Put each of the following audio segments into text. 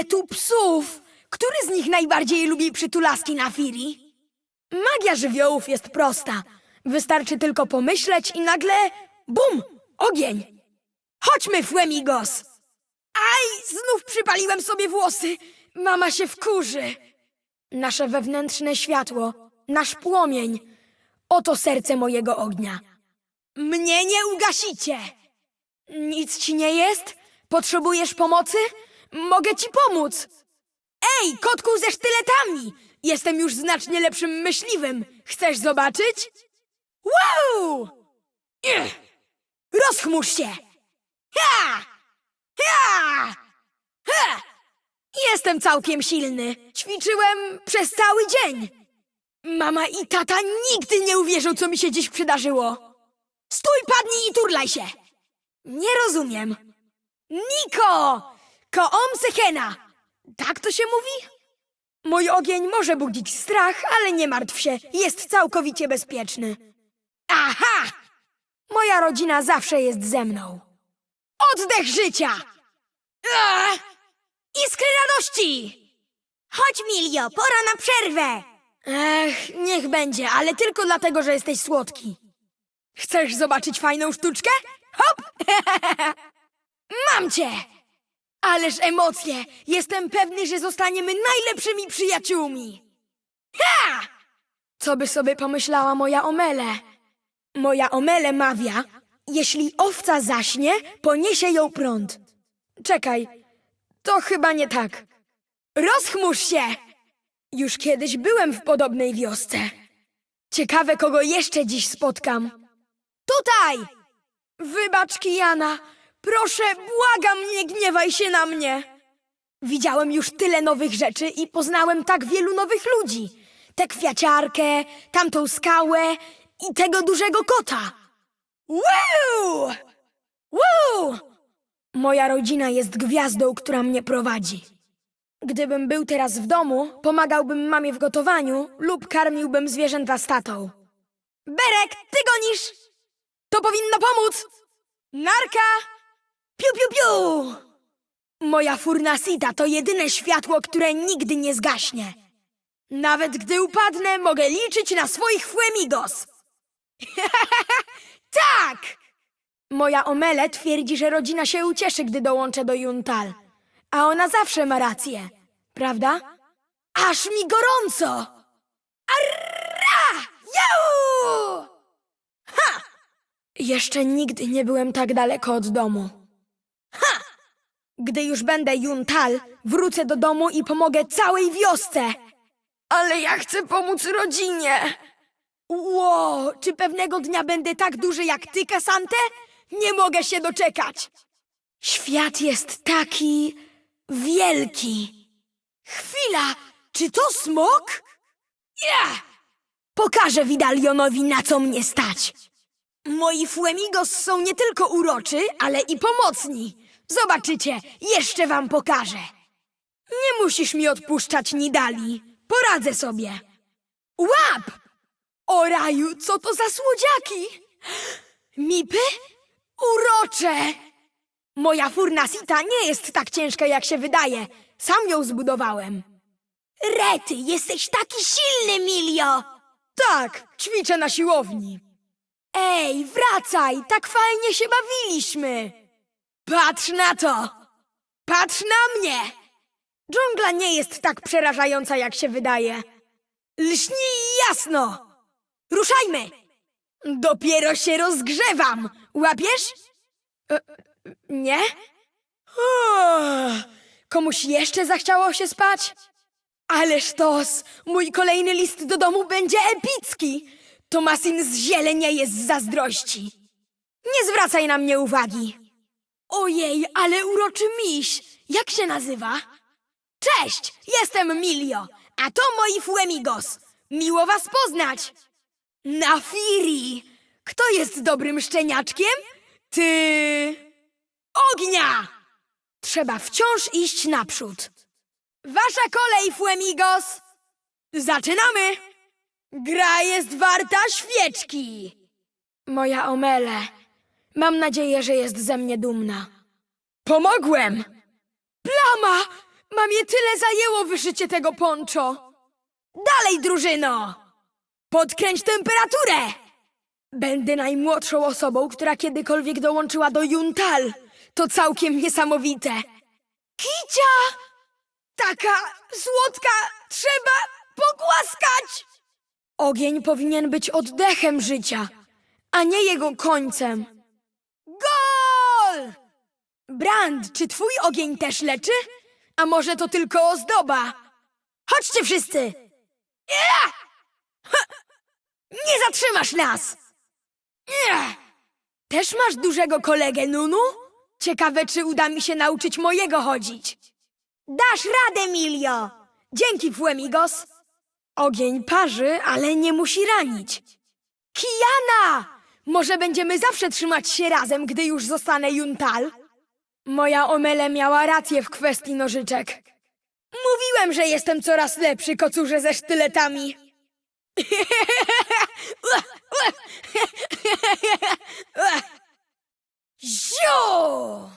Ile tu psów! Który z nich najbardziej lubi przytulaski na Firi? Magia żywiołów jest prosta. Wystarczy tylko pomyśleć i nagle bum! Ogień! Chodźmy, Flemigos! Aj, znów przypaliłem sobie włosy. Mama się wkurzy. Nasze wewnętrzne światło, nasz płomień. Oto serce mojego ognia. Mnie nie ugasicie! Nic ci nie jest? Potrzebujesz pomocy? Mogę ci pomóc! Ej, kotku ze sztyletami! Jestem już znacznie lepszym myśliwym. Chcesz zobaczyć? Wow! Ech! Rozchmurz się! Ha! Ha! Ha! Jestem całkiem silny. Ćwiczyłem przez cały dzień. Mama i tata nigdy nie uwierzą, co mi się dziś przydarzyło. Stój, padnij i turlaj się. Nie rozumiem. Niko! Koom Sehena! Tak to się mówi? Mój ogień może budzić strach, ale nie martw się, jest całkowicie bezpieczny. Aha! Moja rodzina zawsze jest ze mną. Oddech życia! Ach! Iskry radości! Chodź, Milio, pora na przerwę. Ech, niech będzie, ale tylko dlatego, że jesteś słodki. Chcesz zobaczyć fajną sztuczkę? Hop! Mam cię! Ależ emocje! Jestem pewny, że zostaniemy najlepszymi przyjaciółmi! Ha! Co by sobie pomyślała moja omele? Moja omele mawia, jeśli owca zaśnie, poniesie ją prąd. Czekaj, to chyba nie tak. Rozchmurz się! Już kiedyś byłem w podobnej wiosce. Ciekawe, kogo jeszcze dziś spotkam. Tutaj! Wybacz, Kijana. Proszę, błagam, nie gniewaj się na mnie. Widziałem już tyle nowych rzeczy i poznałem tak wielu nowych ludzi. Tę kwiaciarkę, tamtą skałę i tego dużego kota. Wow! Wow! Moja rodzina jest gwiazdą, która mnie prowadzi. Gdybym był teraz w domu, pomagałbym mamie w gotowaniu lub karmiłbym zwierzęta z tatą. Berek, ty gonisz! To powinno pomóc! Narka! Piu, piu, piu! Moja furnasita to jedyne światło, które nigdy nie zgaśnie. Nawet gdy upadnę, mogę liczyć na swoich flamigos. tak! Moja omele twierdzi, że rodzina się ucieszy, gdy dołączę do Juntal. A ona zawsze ma rację, prawda? Aż mi gorąco! Arra! Jau! Ha! Jeszcze nigdy nie byłem tak daleko od domu. Gdy już będę Juntal, wrócę do domu i pomogę całej wiosce. Ale ja chcę pomóc rodzinie. Ło, czy pewnego dnia będę tak duży jak ty, Kasante? Nie mogę się doczekać. Świat jest taki wielki. Chwila, czy to smok? Ja! Pokażę Widalionowi, na co mnie stać. Moi Flamigos są nie tylko uroczy, ale i pomocni. Zobaczycie, jeszcze wam pokażę. Nie musisz mi odpuszczać, Nidali. Poradzę sobie. Łap! O raju, co to za słodziaki? Mipy? Urocze! Moja furnasita nie jest tak ciężka, jak się wydaje. Sam ją zbudowałem. Rety, jesteś taki silny, Milio. Tak, ćwiczę na siłowni. Ej, wracaj, tak fajnie się bawiliśmy. Patrz na to. Patrz na mnie. Dżungla nie jest tak przerażająca, jak się wydaje. Lśni jasno. Ruszajmy. Dopiero się rozgrzewam. Łapiesz? E, nie? O, komuś jeszcze zachciało się spać? Ale sztos! Mój kolejny list do domu będzie epicki! Tomasin z zielenia jest z zazdrości. Nie zwracaj na mnie uwagi. Ojej, ale uroczy miś! Jak się nazywa? Cześć, jestem Milio, a to moi Fuemigos. Miło was poznać. Nafiri! Kto jest dobrym szczeniaczkiem? Ty... Ognia! Trzeba wciąż iść naprzód. Wasza kolej, Fuemigos! Zaczynamy! Gra jest warta świeczki! Moja omele. Mam nadzieję, że jest ze mnie dumna. Pomogłem! Plama! Mamie tyle zajęło wyszycie tego poncho. Dalej, drużyno! Podkręć temperaturę! Będę najmłodszą osobą, która kiedykolwiek dołączyła do Juntal. To całkiem niesamowite. Kicia! Taka słodka, trzeba pogłaskać! Ogień powinien być oddechem życia, a nie jego końcem. Brand, czy twój ogień też leczy? A może to tylko ozdoba? Chodźcie wszyscy! Nie zatrzymasz nas! Też masz dużego kolegę, Nunu? Ciekawe, czy uda mi się nauczyć mojego chodzić. Dasz radę, Milio! Dzięki, Fuemigos. Ogień parzy, ale nie musi ranić. Kiana! Może będziemy zawsze trzymać się razem, gdy już zostanę Juntal? Moja Omele miała rację w kwestii nożyczek. Mówiłem, że jestem coraz lepszy kocurze ze sztyletami. Ziu!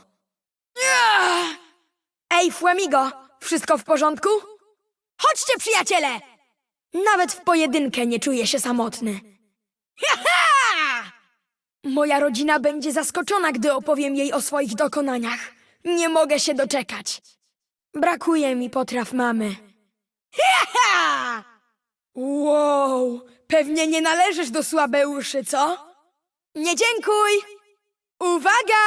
Ej, Fuemigo, wszystko w porządku? Chodźcie, przyjaciele! Nawet w pojedynkę nie czuję się samotny. Moja rodzina będzie zaskoczona, gdy opowiem jej o swoich dokonaniach. Nie mogę się doczekać. Brakuje mi potraw mamy. Ha! Wow, pewnie nie należysz do słabeuszy, co? Nie dziękuj! Uwaga!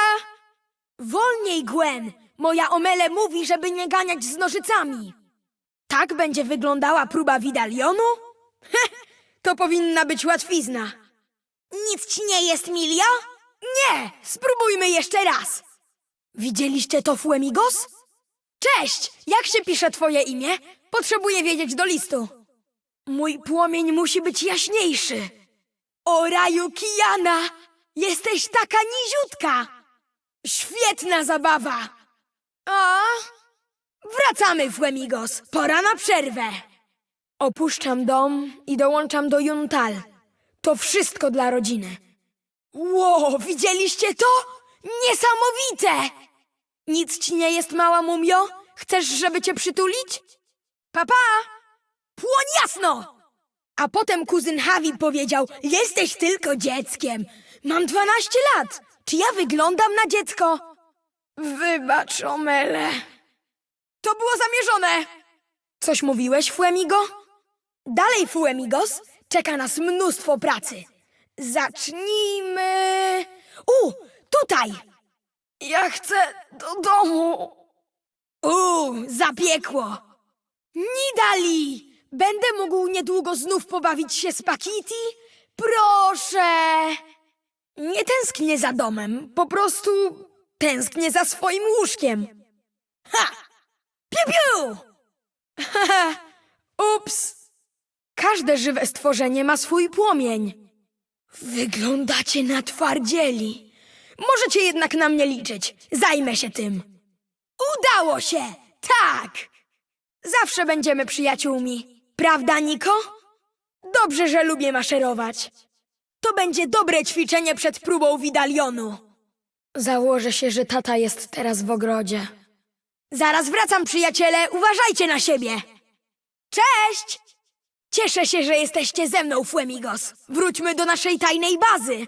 Wolniej, Gwen! Moja omele mówi, żeby nie ganiać z nożycami. Tak będzie wyglądała próba widalionu? Heh, to powinna być łatwizna. Nic ci nie jest, Milio? Nie! Spróbujmy jeszcze raz! Widzieliście to, Fuemigos? Cześć! Jak się pisze twoje imię? Potrzebuję wiedzieć do listu. Mój płomień musi być jaśniejszy. O raju Kijana! Jesteś taka niziutka! Świetna zabawa! A? Wracamy, Fuemigos. Pora na przerwę. Opuszczam dom i dołączam do Juntal. To wszystko dla rodziny. Ło, widzieliście to? Niesamowite! Nic ci nie jest, mała mumio? Chcesz, żeby cię przytulić? Papa! Płoń jasno! A potem kuzyn Hawi powiedział, jesteś tylko dzieckiem. Mam 12 lat. Czy ja wyglądam na dziecko? Wybacz, Omele. To było zamierzone. Coś mówiłeś, Fuemigo? Dalej, Fuemigos, czeka nas mnóstwo pracy. Zacznijmy... U, tutaj! Ja chcę do domu. U, zapiekło. Nidali! Będę mógł niedługo znów pobawić się z Pakiti? Proszę! Nie tęsknię za domem, po prostu tęsknię za swoim łóżkiem. Ha! Piu, piu! Ups! Każde żywe stworzenie ma swój płomień. Wyglądacie na twardzieli. Możecie jednak na mnie liczyć. Zajmę się tym. Udało się! Tak! Zawsze będziemy przyjaciółmi. Prawda, Niko? Dobrze, że lubię maszerować. To będzie dobre ćwiczenie przed próbą widalionu. Założę się, że tata jest teraz w ogrodzie. Zaraz wracam, przyjaciele. Uważajcie na siebie. Cześć! Cieszę się, że jesteście ze mną, Fuemigos. Wróćmy do naszej tajnej bazy.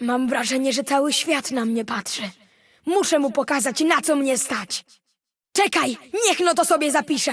Mam wrażenie, że cały świat na mnie patrzy. Muszę mu pokazać, na co mnie stać. Czekaj, niech no to sobie zapiszę.